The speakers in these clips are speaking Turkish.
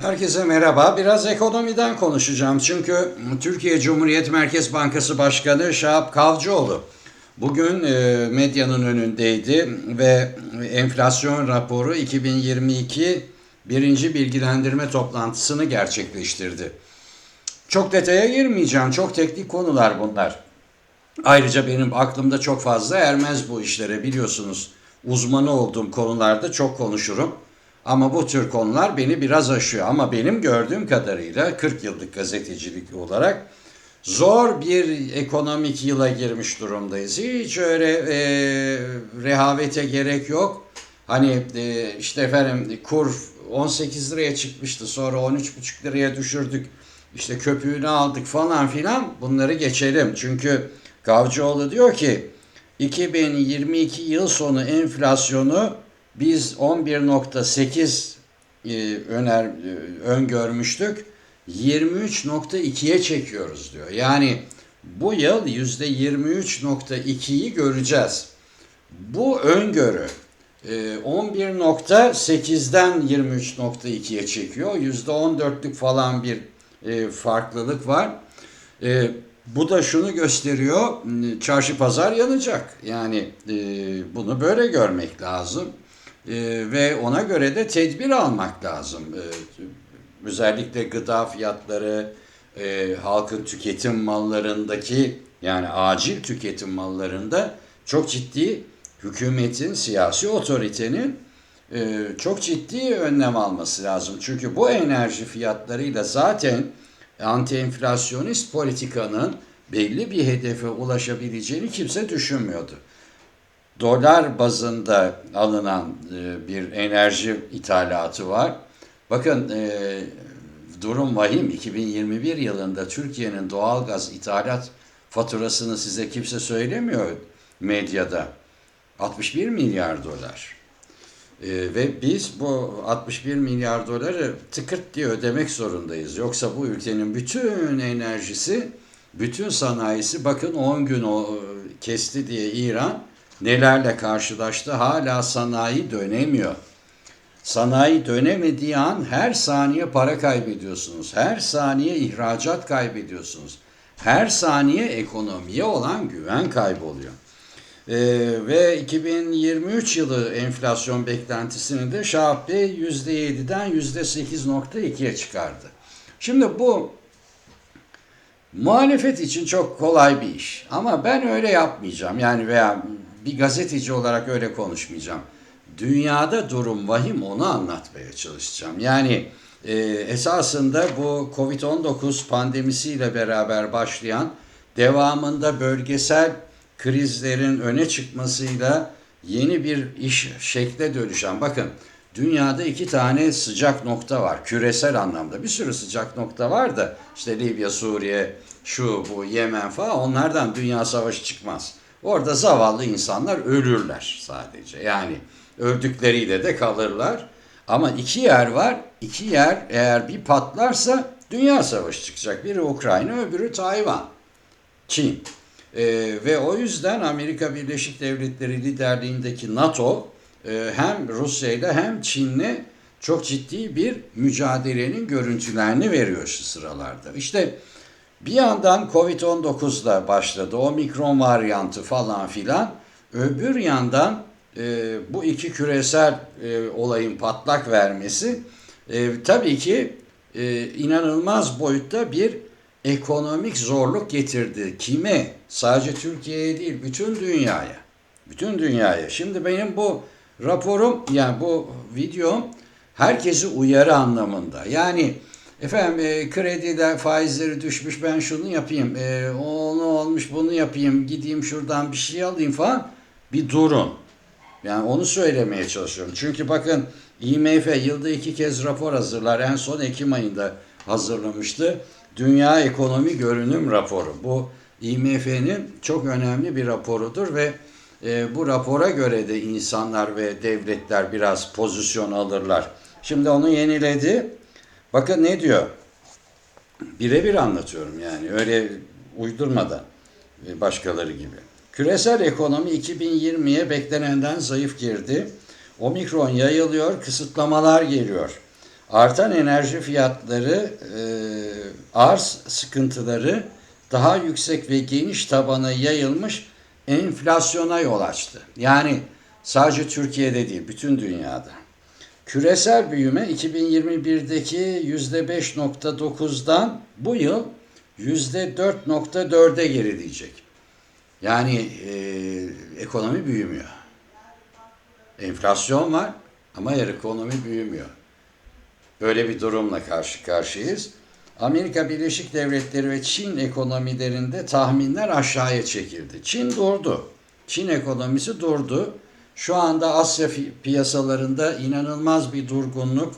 Herkese merhaba. Biraz ekonomiden konuşacağım. Çünkü Türkiye Cumhuriyet Merkez Bankası Başkanı Şahap Kavcıoğlu bugün e, medyanın önündeydi ve enflasyon raporu 2022 birinci bilgilendirme toplantısını gerçekleştirdi. Çok detaya girmeyeceğim. Çok teknik konular bunlar. Ayrıca benim aklımda çok fazla ermez bu işlere biliyorsunuz. Uzmanı olduğum konularda çok konuşurum. Ama bu tür konular beni biraz aşıyor. Ama benim gördüğüm kadarıyla 40 yıllık gazetecilik olarak zor bir ekonomik yıla girmiş durumdayız. Hiç öyle e, rehavete gerek yok. Hani e, işte efendim kur 18 liraya çıkmıştı sonra 13,5 liraya düşürdük. İşte köpüğünü aldık falan filan bunları geçelim. Çünkü Kavcıoğlu diyor ki 2022 yıl sonu enflasyonu biz 11.8 e, öner e, öngörmüştük. 23.2'ye çekiyoruz diyor. Yani bu yıl %23.2'yi göreceğiz. Bu öngörü e, 11.8'den 23.2'ye çekiyor. %14'lük falan bir e, farklılık var. E, bu da şunu gösteriyor, çarşı pazar yanacak. Yani e, bunu böyle görmek lazım. E, ve ona göre de tedbir almak lazım. E, özellikle gıda fiyatları, e, halkın tüketim mallarındaki yani acil tüketim mallarında çok ciddi hükümetin, siyasi otoritenin e, çok ciddi önlem alması lazım. Çünkü bu enerji fiyatlarıyla zaten anti-enflasyonist politikanın belli bir hedefe ulaşabileceğini kimse düşünmüyordu. Dolar bazında alınan e, bir enerji ithalatı var. Bakın e, durum vahim. 2021 yılında Türkiye'nin doğalgaz ithalat faturasını size kimse söylemiyor medyada. 61 milyar dolar. Ee, ve biz bu 61 milyar doları tıkırt diye ödemek zorundayız. Yoksa bu ülkenin bütün enerjisi, bütün sanayisi bakın 10 gün o kesti diye İran nelerle karşılaştı. Hala sanayi dönemiyor. Sanayi dönemediği an her saniye para kaybediyorsunuz. Her saniye ihracat kaybediyorsunuz. Her saniye ekonomiye olan güven kayboluyor. Ee, ve 2023 yılı enflasyon beklentisini de Şahap Bey %7'den %8.2'ye çıkardı. Şimdi bu muhalefet için çok kolay bir iş. Ama ben öyle yapmayacağım. Yani veya bir gazeteci olarak öyle konuşmayacağım. Dünyada durum vahim onu anlatmaya çalışacağım. Yani e, esasında bu Covid-19 pandemisiyle beraber başlayan devamında bölgesel krizlerin öne çıkmasıyla yeni bir iş şekle dönüşen. Bakın dünyada iki tane sıcak nokta var küresel anlamda. Bir sürü sıcak nokta var da işte Libya, Suriye, şu bu Yemen falan onlardan dünya savaşı çıkmaz. Orada zavallı insanlar ölürler sadece. Yani öldükleriyle de kalırlar. Ama iki yer var. İki yer eğer bir patlarsa dünya savaşı çıkacak. Biri Ukrayna, öbürü Tayvan. Çin. E, ve o yüzden Amerika Birleşik Devletleri liderliğindeki NATO e, hem Rusya ile hem Çin'le çok ciddi bir mücadelenin görüntülerini veriyor şu sıralarda. İşte bir yandan Covid-19'la başladı, o mikron varyantı falan filan. Öbür yandan e, bu iki küresel e, olayın patlak vermesi e, tabii ki e, inanılmaz boyutta bir ekonomik zorluk getirdi. Kime? Sadece Türkiye'ye değil, bütün dünyaya. Bütün dünyaya. Şimdi benim bu raporum, yani bu videom herkesi uyarı anlamında. Yani efendim e, krediler faizleri düşmüş ben şunu yapayım, e, onu olmuş bunu yapayım, gideyim şuradan bir şey alayım falan. Bir durun. Yani onu söylemeye çalışıyorum. Çünkü bakın IMF yılda iki kez rapor hazırlar. En son Ekim ayında hazırlamıştı. Dünya Ekonomi Görünüm Raporu. Bu IMF'nin çok önemli bir raporudur ve e, bu rapora göre de insanlar ve devletler biraz pozisyon alırlar. Şimdi onu yeniledi. Bakın ne diyor? Birebir anlatıyorum yani öyle uydurmadan e, başkaları gibi. Küresel ekonomi 2020'ye beklenenden zayıf girdi. Omikron yayılıyor, kısıtlamalar geliyor. Artan enerji fiyatları, e, arz sıkıntıları daha yüksek ve geniş tabana yayılmış enflasyona yol açtı. Yani sadece Türkiye'de değil, bütün dünyada. Küresel büyüme 2021'deki %5.9'dan bu yıl %4.4'e gerileyecek. Yani e, ekonomi büyümüyor. Enflasyon var ama ekonomi büyümüyor. Böyle bir durumla karşı karşıyayız. Amerika Birleşik Devletleri ve Çin ekonomilerinde tahminler aşağıya çekildi. Çin durdu. Çin ekonomisi durdu. Şu anda Asya piyasalarında inanılmaz bir durgunluk.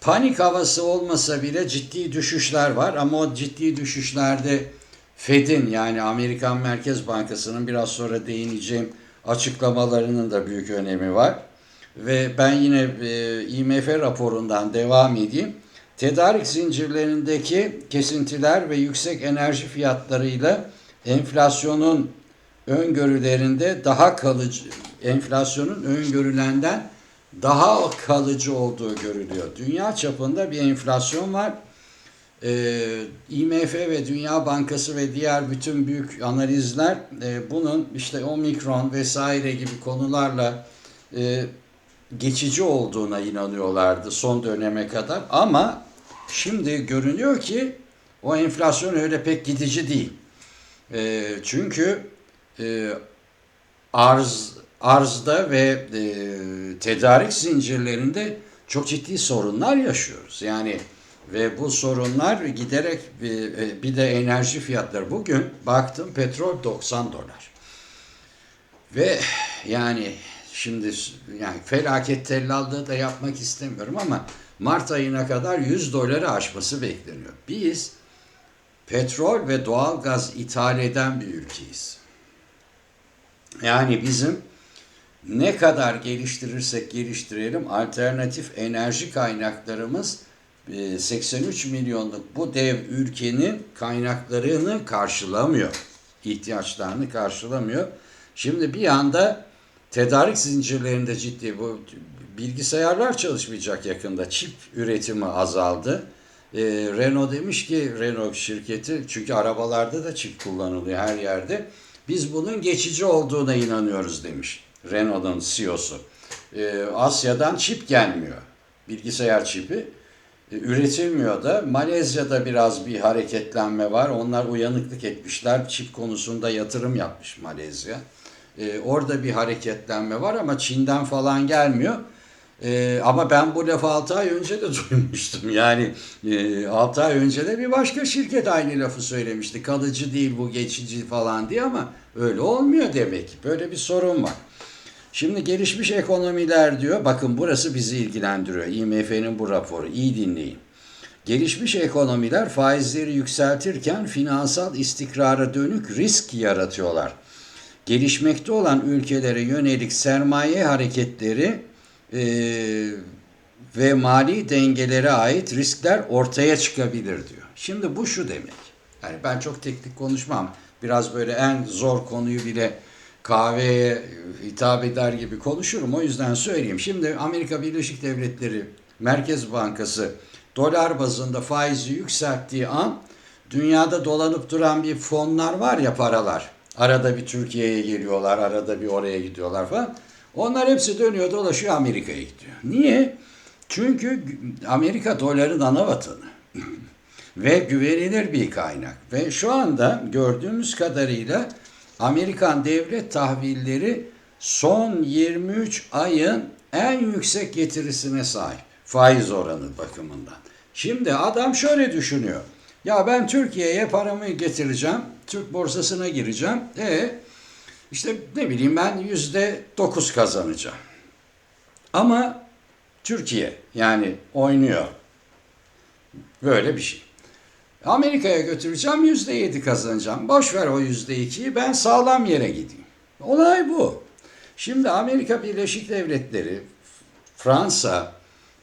Panik havası olmasa bile ciddi düşüşler var ama o ciddi düşüşlerde Fed'in yani Amerikan Merkez Bankası'nın biraz sonra değineceğim açıklamalarının da büyük önemi var. Ve ben yine e, IMF raporundan devam edeyim. Tedarik zincirlerindeki kesintiler ve yüksek enerji fiyatlarıyla enflasyonun öngörülerinde daha kalıcı, enflasyonun öngörülenden daha kalıcı olduğu görülüyor. Dünya çapında bir enflasyon var. Ee, IMF ve Dünya Bankası ve diğer bütün büyük analizler e, bunun işte omikron vesaire gibi konularla e, geçici olduğuna inanıyorlardı son döneme kadar. Ama şimdi görünüyor ki o enflasyon öyle pek gidici değil. E, çünkü e, arz arzda ve e, tedarik zincirlerinde çok ciddi sorunlar yaşıyoruz. Yani ve bu sorunlar giderek e, bir de enerji fiyatları bugün baktım petrol 90 dolar. Ve yani şimdi yani felaket tellallığı da yapmak istemiyorum ama Mart ayına kadar 100 doları aşması bekleniyor. Biz petrol ve doğal gaz ithal eden bir ülkeyiz. Yani bizim ne kadar geliştirirsek geliştirelim alternatif enerji kaynaklarımız 83 e, milyonluk bu dev ülkenin kaynaklarını karşılamıyor. ihtiyaçlarını karşılamıyor. Şimdi bir anda tedarik zincirlerinde ciddi bu bilgisayarlar çalışmayacak yakında. Çip üretimi azaldı. Ee, Renault demiş ki Renault şirketi çünkü arabalarda da çip kullanılıyor her yerde. Biz bunun geçici olduğuna inanıyoruz demiş Renault'un CEO'su. Ee, Asya'dan çip gelmiyor. Bilgisayar çipi. Ee, üretilmiyor da. Malezya'da biraz bir hareketlenme var. Onlar uyanıklık etmişler. Çip konusunda yatırım yapmış Malezya. Ee, orada bir hareketlenme var ama Çin'den falan gelmiyor. Ee, ama ben bu lafı 6 ay önce de duymuştum. Yani e, 6 ay önce de bir başka şirket aynı lafı söylemişti. Kalıcı değil bu geçici falan diye ama öyle olmuyor demek. Böyle bir sorun var. Şimdi gelişmiş ekonomiler diyor. Bakın burası bizi ilgilendiriyor. IMF'nin bu raporu. İyi dinleyin. Gelişmiş ekonomiler faizleri yükseltirken finansal istikrara dönük risk yaratıyorlar. Gelişmekte olan ülkelere yönelik sermaye hareketleri e, ve mali dengelere ait riskler ortaya çıkabilir diyor. Şimdi bu şu demek. Yani ben çok teknik konuşmam. Biraz böyle en zor konuyu bile kahveye hitap eder gibi konuşurum. O yüzden söyleyeyim. Şimdi Amerika Birleşik Devletleri Merkez Bankası dolar bazında faizi yükselttiği an dünyada dolanıp duran bir fonlar var ya paralar. Arada bir Türkiye'ye geliyorlar, arada bir oraya gidiyorlar falan. Onlar hepsi dönüyor dolaşıyor Amerika'ya gidiyor. Niye? Çünkü Amerika doların ana vatanı. Ve güvenilir bir kaynak. Ve şu anda gördüğümüz kadarıyla Amerikan devlet tahvilleri son 23 ayın en yüksek getirisine sahip. Faiz oranı bakımından. Şimdi adam şöyle düşünüyor. Ya ben Türkiye'ye paramı getireceğim. Türk borsasına gireceğim. E işte ne bileyim ben yüzde dokuz kazanacağım. Ama Türkiye yani oynuyor. Böyle bir şey. Amerika'ya götüreceğim yüzde yedi kazanacağım. Boş ver o yüzde ikiyi ben sağlam yere gideyim. Olay bu. Şimdi Amerika Birleşik Devletleri, Fransa,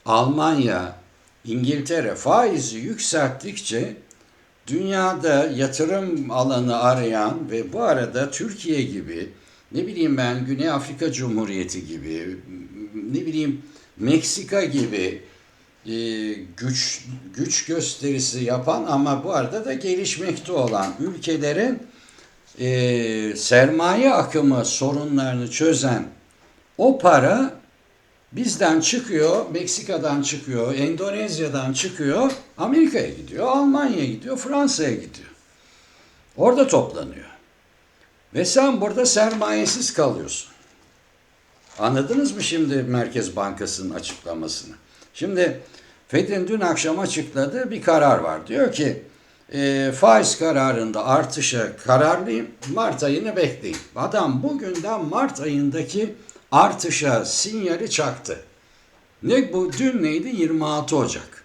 Almanya, İngiltere faizi yükselttikçe dünyada yatırım alanı arayan ve bu arada Türkiye gibi ne bileyim ben Güney Afrika Cumhuriyeti gibi ne bileyim Meksika gibi e, güç güç gösterisi yapan ama bu arada da gelişmekte olan ülkelerin e, sermaye akımı sorunlarını çözen o para bizden çıkıyor, Meksika'dan çıkıyor, Endonezya'dan çıkıyor, Amerika'ya gidiyor, Almanya'ya gidiyor, Fransa'ya gidiyor. Orada toplanıyor. Ve sen burada sermayesiz kalıyorsun. Anladınız mı şimdi Merkez Bankası'nın açıklamasını? Şimdi Fed'in dün akşam açıkladığı bir karar var. Diyor ki e, faiz kararında artışa kararlıyım. Mart ayını bekleyin. Adam bugünden Mart ayındaki artışa sinyali çaktı. Ne bu? Dün neydi? 26 Ocak.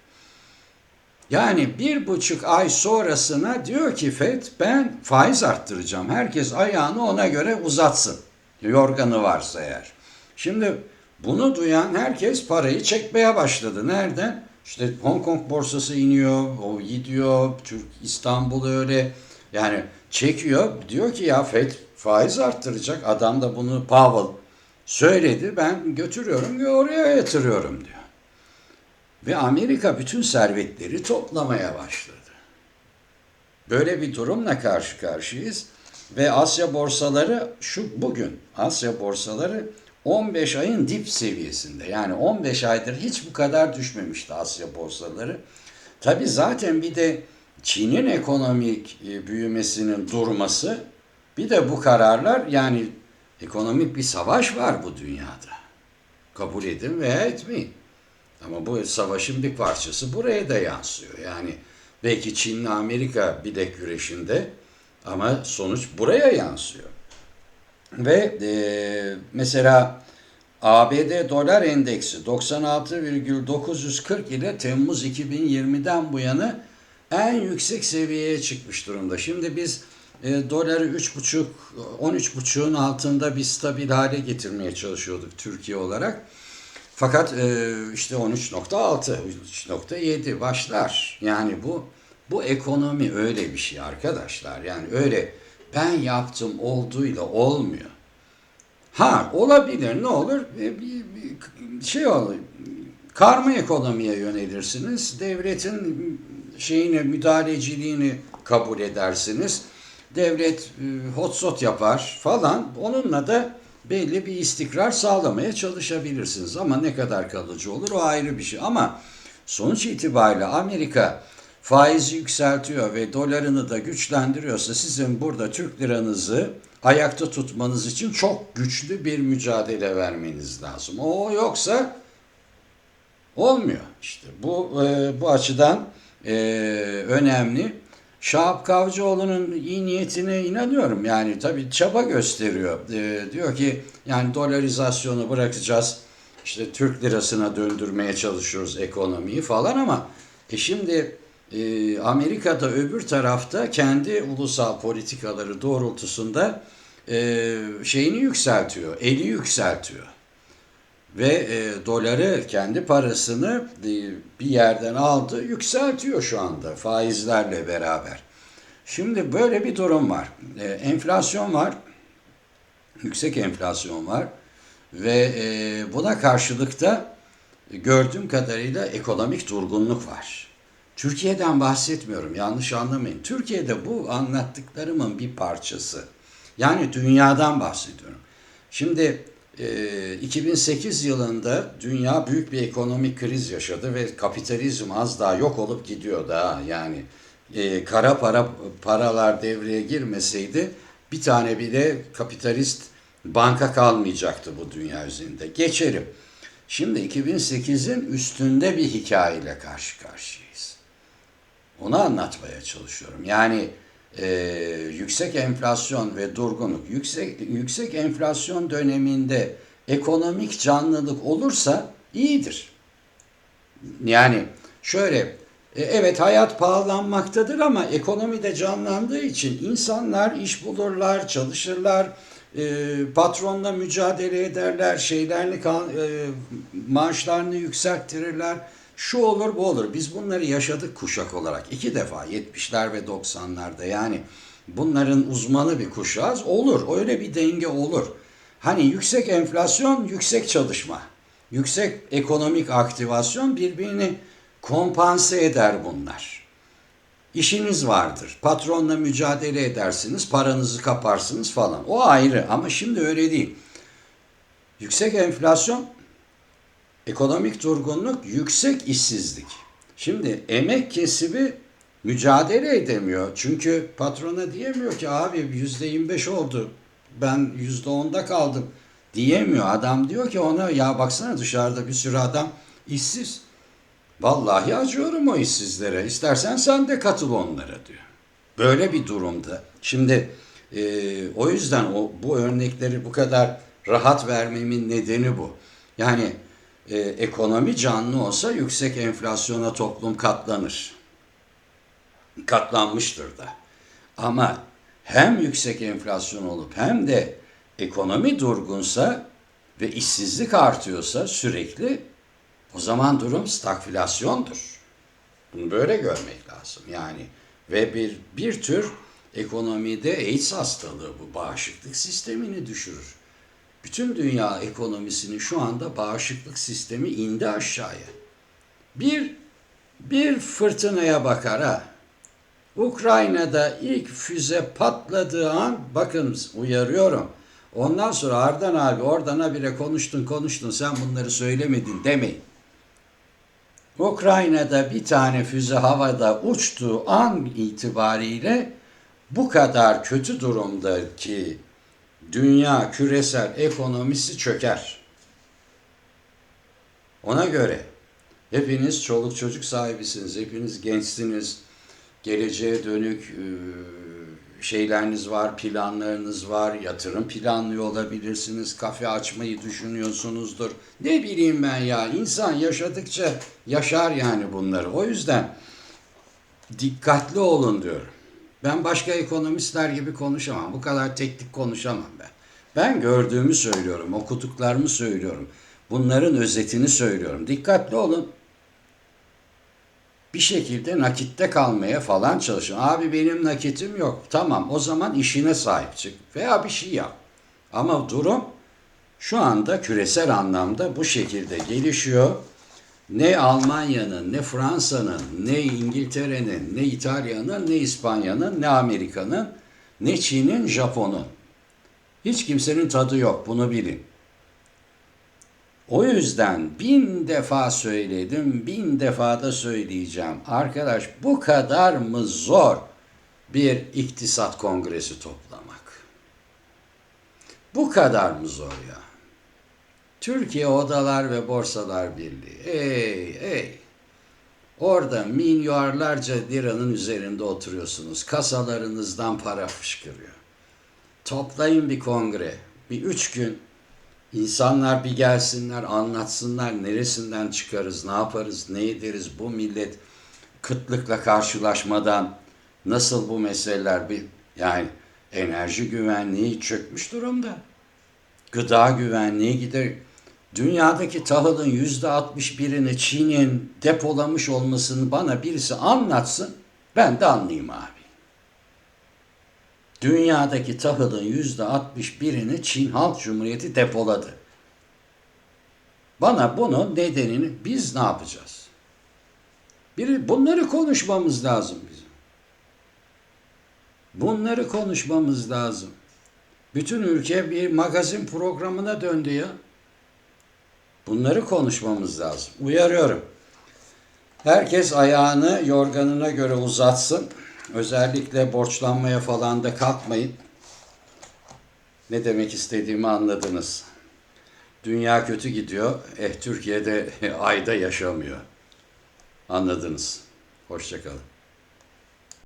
Yani bir buçuk ay sonrasına diyor ki FED ben faiz arttıracağım. Herkes ayağını ona göre uzatsın. Yorganı varsa eğer. Şimdi bunu duyan herkes parayı çekmeye başladı. Nereden? İşte Hong Kong borsası iniyor, o gidiyor, Türk İstanbul öyle. Yani çekiyor. Diyor ki ya FED faiz arttıracak. Adam da bunu Powell söyledi. Ben götürüyorum ve oraya yatırıyorum diyor. Ve Amerika bütün servetleri toplamaya başladı. Böyle bir durumla karşı karşıyayız. Ve Asya borsaları şu bugün Asya borsaları 15 ayın dip seviyesinde. Yani 15 aydır hiç bu kadar düşmemişti Asya borsaları. Tabi zaten bir de Çin'in ekonomik e, büyümesinin durması bir de bu kararlar yani ekonomik bir savaş var bu dünyada. Kabul edin veya etmeyin. Ama bu savaşın bir parçası buraya da yansıyor. Yani belki Çin'le Amerika bilek güreşinde ama sonuç buraya yansıyor. Ve e, mesela ABD dolar endeksi 96,940 ile Temmuz 2020'den bu yana en yüksek seviyeye çıkmış durumda. Şimdi biz e, doları 3,5 13,5'un altında bir stabil hale getirmeye çalışıyorduk Türkiye olarak. Fakat e, işte 13.6, 13.7 başlar. Yani bu bu ekonomi öyle bir şey arkadaşlar. Yani öyle ben yaptım olduğuyla olmuyor. Ha olabilir ne olur bir, bir, bir şey olur. Karma ekonomiye yönelirsiniz. Devletin şeyini müdahaleciliğini kabul edersiniz. Devlet e, hotsot yapar falan. Onunla da belli bir istikrar sağlamaya çalışabilirsiniz. Ama ne kadar kalıcı olur o ayrı bir şey. Ama sonuç itibariyle Amerika faizi yükseltiyor ve dolarını da güçlendiriyorsa sizin burada Türk liranızı ayakta tutmanız için çok güçlü bir mücadele vermeniz lazım. O yoksa olmuyor. İşte bu e, bu açıdan e, önemli. Şahap Kavcıoğlu'nun iyi niyetine inanıyorum. Yani tabii çaba gösteriyor. E, diyor ki yani dolarizasyonu bırakacağız. İşte Türk lirasına döndürmeye çalışıyoruz ekonomiyi falan ama e şimdi e, Amerika'da öbür tarafta kendi ulusal politikaları doğrultusunda e, şeyini yükseltiyor, eli yükseltiyor. Ve e, doları kendi parasını e, bir yerden aldı, yükseltiyor şu anda faizlerle beraber. Şimdi böyle bir durum var. E, enflasyon var, yüksek enflasyon var ve e, buna karşılık da gördüğüm kadarıyla ekonomik durgunluk var. Türkiye'den bahsetmiyorum yanlış anlamayın. Türkiye'de bu anlattıklarımın bir parçası. Yani dünyadan bahsediyorum. Şimdi 2008 yılında dünya büyük bir ekonomik kriz yaşadı ve kapitalizm az daha yok olup gidiyor daha. Yani e, kara para paralar devreye girmeseydi bir tane bile kapitalist banka kalmayacaktı bu dünya üzerinde. Geçelim. Şimdi 2008'in üstünde bir hikayeyle karşı karşıyayız. Onu anlatmaya çalışıyorum. Yani e, yüksek enflasyon ve durgunluk, yüksek yüksek enflasyon döneminde ekonomik canlılık olursa iyidir. Yani şöyle, e, evet hayat pahalanmaktadır ama ekonomi de canlandığı için insanlar iş bulurlar, çalışırlar, e, patronla mücadele ederler, şeylerini e, maaşlarını yükselttirirler şu olur bu olur. Biz bunları yaşadık kuşak olarak. iki defa 70'ler ve 90'larda yani bunların uzmanı bir kuşağız. Olur öyle bir denge olur. Hani yüksek enflasyon, yüksek çalışma, yüksek ekonomik aktivasyon birbirini kompanse eder bunlar. İşiniz vardır. Patronla mücadele edersiniz, paranızı kaparsınız falan. O ayrı ama şimdi öyle değil. Yüksek enflasyon, ekonomik durgunluk, yüksek işsizlik. Şimdi emek kesimi mücadele edemiyor. Çünkü patrona diyemiyor ki abi yüzde 25 oldu. Ben yüzde 10'da kaldım diyemiyor. Adam diyor ki ona ya baksana dışarıda bir sürü adam işsiz. Vallahi acıyorum o işsizlere. İstersen sen de katıl onlara diyor. Böyle bir durumda. Şimdi e, o yüzden o bu örnekleri bu kadar rahat vermemin nedeni bu. Yani e, ekonomi canlı olsa yüksek enflasyona toplum katlanır. Katlanmıştır da. Ama hem yüksek enflasyon olup hem de ekonomi durgunsa ve işsizlik artıyorsa sürekli o zaman durum stagflasyondur. Bunu böyle görmek lazım. Yani ve bir bir tür ekonomide AIDS hastalığı bu bağışıklık sistemini düşürür. Bütün dünya ekonomisinin şu anda bağışıklık sistemi indi aşağıya. Bir bir fırtınaya bakar ha. Ukrayna'da ilk füze patladığı an bakın uyarıyorum. Ondan sonra Ardan abi oradan habire konuştun konuştun sen bunları söylemedin demeyin. Ukrayna'da bir tane füze havada uçtuğu an itibariyle bu kadar kötü durumda ki dünya küresel ekonomisi çöker. Ona göre hepiniz çoluk çocuk sahibisiniz, hepiniz gençsiniz, geleceğe dönük e, şeyleriniz var, planlarınız var, yatırım planlıyor olabilirsiniz, kafe açmayı düşünüyorsunuzdur. Ne bileyim ben ya, insan yaşadıkça yaşar yani bunları. O yüzden dikkatli olun diyorum. Ben başka ekonomistler gibi konuşamam. Bu kadar teknik konuşamam ben. Ben gördüğümü söylüyorum, okuduklarımı söylüyorum. Bunların özetini söylüyorum. Dikkatli olun. Bir şekilde nakitte kalmaya falan çalışın. Abi benim nakitim yok. Tamam o zaman işine sahip çık veya bir şey yap. Ama durum şu anda küresel anlamda bu şekilde gelişiyor. Ne Almanya'nın, ne Fransa'nın, ne İngiltere'nin, ne İtalya'nın, ne İspanya'nın, ne Amerika'nın, ne Çin'in, Japon'un. Hiç kimsenin tadı yok, bunu bilin. O yüzden bin defa söyledim, bin defa da söyleyeceğim. Arkadaş bu kadar mı zor bir iktisat kongresi toplamak? Bu kadar mı zor ya? Türkiye Odalar ve Borsalar Birliği. Ey ey. Orada milyarlarca liranın üzerinde oturuyorsunuz. Kasalarınızdan para fışkırıyor. Toplayın bir kongre. Bir üç gün İnsanlar bir gelsinler, anlatsınlar neresinden çıkarız, ne yaparız, ne ederiz bu millet kıtlıkla karşılaşmadan nasıl bu meseleler bir yani enerji güvenliği çökmüş durumda. Gıda güvenliği gider. Dünyadaki tahılın yüzde 61'ini Çin'in depolamış olmasını bana birisi anlatsın. Ben de anlayayım abi. Dünyadaki tahılın yüzde 61'ini Çin Halk Cumhuriyeti depoladı. Bana bunun nedenini biz ne yapacağız? Biri bunları konuşmamız lazım bizim. Bunları konuşmamız lazım. Bütün ülke bir magazin programına döndü ya. Bunları konuşmamız lazım. Uyarıyorum. Herkes ayağını yorganına göre uzatsın. Özellikle borçlanmaya falan da kalkmayın. Ne demek istediğimi anladınız. Dünya kötü gidiyor. Eh Türkiye'de ayda yaşamıyor. Anladınız. Hoşçakalın.